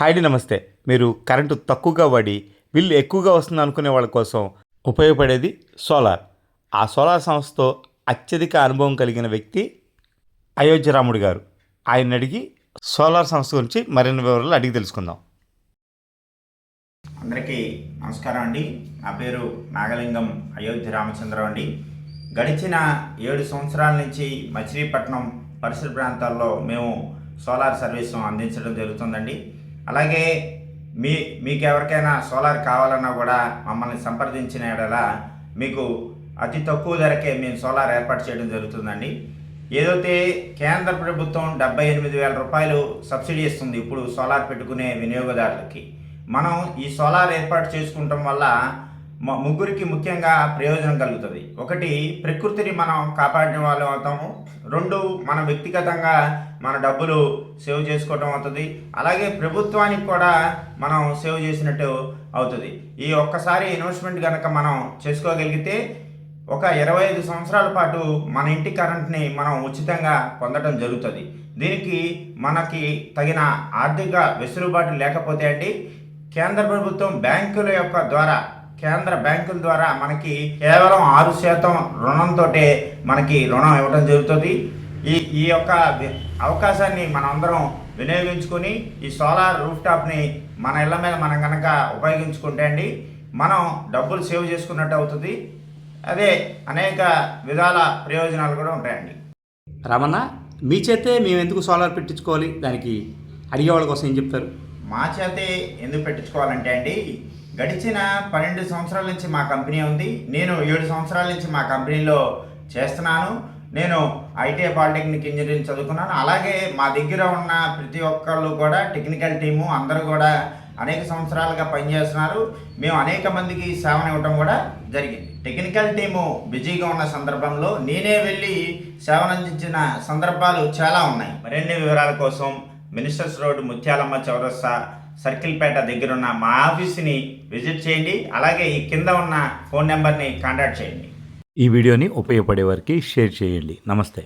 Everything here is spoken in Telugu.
హాయ్డి నమస్తే. మీరు కరెంటు తక్కువగా వాడి బిల్లు ఎక్కువగా వస్తుంది అనుకునే వాళ్ళ కోసం ఉపయోగపడేది సోలార్. ఆ సోలార్ సంస్థతో అత్యధిక అనుభవం కలిగిన వ్యక్తి అయోధ్య రాముడు గారు. ఆయన అడిగి సోలార్ సంస్థ గురించి మరిన్ని వివరాలు అడిగి తెలుసుకుందాం. అందరికీ నమస్కారం అండి. నా పేరు నాగలింగం అయోధ్య రామచంద్రం అండి. గడిచిన ఏడు సంవత్సరాల నుంచి మచిలీపట్నం పరిసర ప్రాంతాల్లో మేము సోలార్ సర్వీస్ అందించడం జరుగుతుందండి. అలాగే మీ మీకు ఎవరికైనా సోలార్ కావాలన్నా కూడా మమ్మల్ని సంప్రదించిన ఎడల మీకు అతి తక్కువ ధరకే మేము సోలార్ ఏర్పాటు చేయడం జరుగుతుందండి. ఏదైతే కేంద్ర ప్రభుత్వం డెబ్బై ఎనిమిది వేల రూపాయలు సబ్సిడీ ఇస్తుంది ఇప్పుడు సోలార్ పెట్టుకునే వినియోగదారులకి మనం ఈ సోలార్ ఏర్పాటు చేసుకుంటాం వల్ల ముగ్గురికి ముఖ్యంగా ప్రయోజనం కలుగుతుంది. ఒకటి ప్రకృతిని మనం కాపాడిన వాళ్ళం అవుతాము. రెండు మన వ్యక్తిగతంగా మన డబ్బులు సేవ్ చేసుకోవటం అవుతుంది. అలాగే ప్రభుత్వానికి కూడా మనం సేవ్ చేసినట్టు అవుతుంది. ఈ ఒక్కసారి ఇన్వెస్ట్మెంట్ కనుక మనం చేసుకోగలిగితే ఒక ఇరవై ఐదు సంవత్సరాల పాటు మన ఇంటి కరెంట్ని మనం ఉచితంగా పొందడం జరుగుతుంది. దీనికి మనకి తగిన ఆర్థిక వెసులుబాటు లేకపోతే అండి కేంద్ర ప్రభుత్వం బ్యాంకుల యొక్క ద్వారా కేంద్ర బ్యాంకుల ద్వారా మనకి కేవలం ఆరు శాతం రుణంతో మనకి రుణం ఇవ్వడం జరుగుతుంది. ఈ ఈ యొక్క అవకాశాన్ని మనందరం వినియోగించుకొని ఈ సోలార్ రూఫ్ టాప్ని మన ఇళ్ళ మీద మనం కనుక ఉపయోగించుకుంటే అండి మనం డబ్బులు సేవ్ చేసుకున్నట్టు అవుతుంది. అదే అనేక విధాల ప్రయోజనాలు కూడా ఉంటాయండి. రామన్న మీ చేతే మేము ఎందుకు సోలార్ పెట్టించుకోవాలి? దానికి అడిగే వాళ్ళ కోసం ఏం చెప్తారు? మా చేతే ఎందుకు పెట్టించుకోవాలంటే అండి గడిచిన పన్నెండు సంవత్సరాల నుంచి మా కంపెనీ ఉంది. నేను ఏడు సంవత్సరాల నుంచి మా కంపెనీలో చేస్తున్నాను. నేను ఐటీఐ పాలిటెక్నిక్ ఇంజనీరింగ్ చదువుకున్నాను. అలాగే మా దగ్గర ఉన్న ప్రతి ఒక్కళ్ళు కూడా టెక్నికల్ టీము అందరూ కూడా అనేక సంవత్సరాలుగా పనిచేస్తున్నారు. మేము అనేక మందికి సేవను ఇవ్వడం కూడా జరిగింది. టెక్నికల్ టీము బిజీగా ఉన్న సందర్భంలో నేనే వెళ్ళి సేవనందించిన సందర్భాలు చాలా ఉన్నాయి. మరిన్ని వివరాల కోసం మినిస్టర్స్ రోడ్ ముత్యాలమ్మ చౌరస్తా సర్కిల్పేట దగ్గర ఉన్న మా ఆఫీస్ని విజిట్ చేయండి అలాగే ఈ కింద ఉన్న ఫోన్ నెంబర్ని కాంటాక్ట్ చేయండి. ఈ వీడియోని ఉపయోగపడే వారికి షేర్ చేయండి. నమస్తే.